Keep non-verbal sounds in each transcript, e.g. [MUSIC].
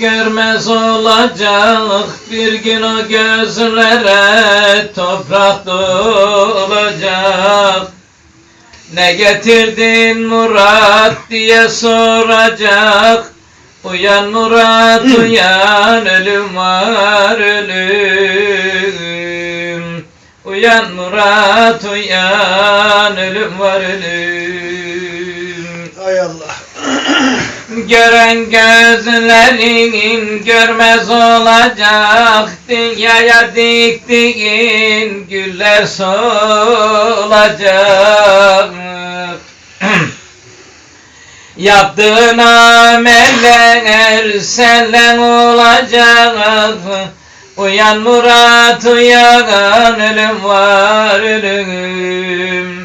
Görmez olacak bir gün o gözlere toprak dolacak. Ne getirdin Murat diye soracak. Uyan Murat uyan ölüm var ölüm. Uyan Murat uyan ölüm var ölüm. Hay Allah. Gören gözlerin görmez olacak. Dünyaya diktiğin güller solacak. [CLEARS THROAT] Yaptığın ameller senden olacak. Uyan Murat uyan ölüm var ölüm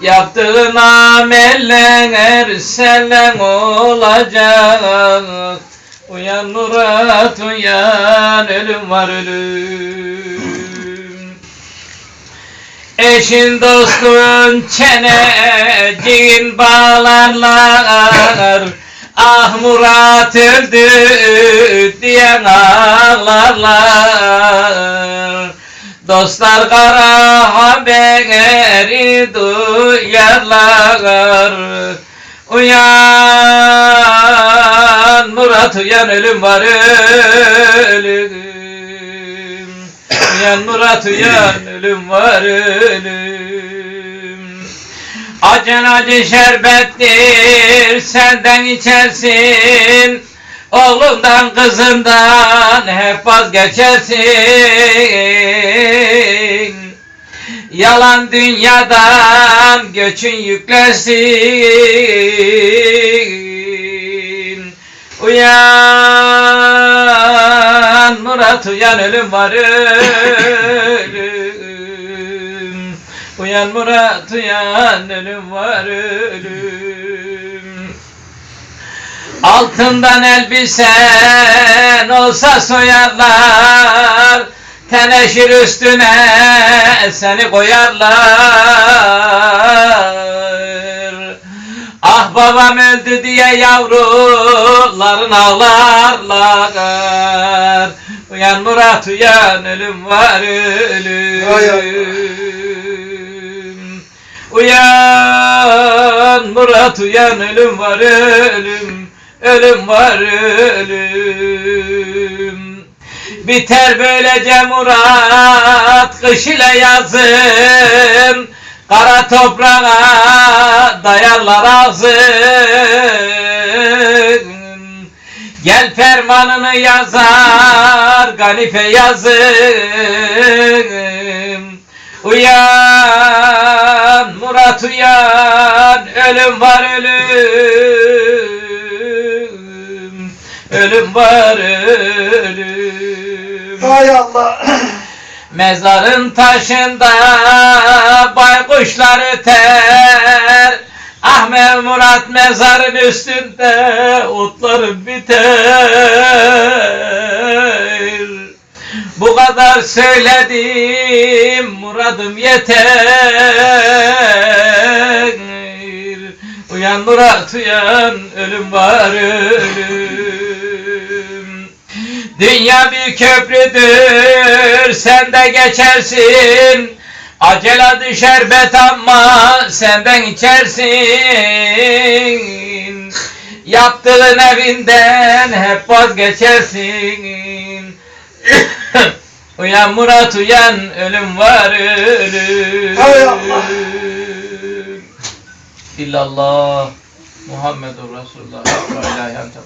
Yaptığın ameller senden olacak. Uyan Murat uyan ölüm var ölüm. Eşin dostun çeneciğin bağlarlar. Ah Murat öldü diyen ağlarlar Dostlar kara haberi duyarlar. Uyan Murat uyan ölüm var ölüm. Uyan Murat uyan ölüm var ölüm. Acın acı şerbettir senden içersin Oğlundan kızından hep vazgeçersin. Yalan dünyadan göçün yüklersin Uyan Murat uyan ölüm var ölüm. Uyan Murat uyan ölüm var ölüm Altından elbisen olsa soyarlar Teneşir üstüne seni koyarlar. Ah babam öldü diye yavruların ağlarlar. Uyan Murat uyan ölüm var ölüm. Uyan Murat uyan ölüm var ölüm Ölüm var ölüm. Biter böylece Murat kış ile yazın. Kara toprağa dayarlar ağzın. Gel fermanını yazar Ganife yazın. Uyan Murat uyan Ölüm var ölüm Ölüm var ölüm. Hay Allah. [CLEARS THROAT] Mezarın taşında baykuşlar öter. Ahmet Murat mezarın üstünde otların biter. Bu kadar söyledim muradım yeter. Uyan Murat uyan ölüm var ölüm Dünya bir köprüdür sen de geçersin. Acele düşer bet ama senden içersin. Yaptığın evinden hep vazgeçersin. [COUGHS] Uyan Murat uyan ölüm var ölüm. Hay Allah. İllallah Muhammedur Resulullah. La ilahe ente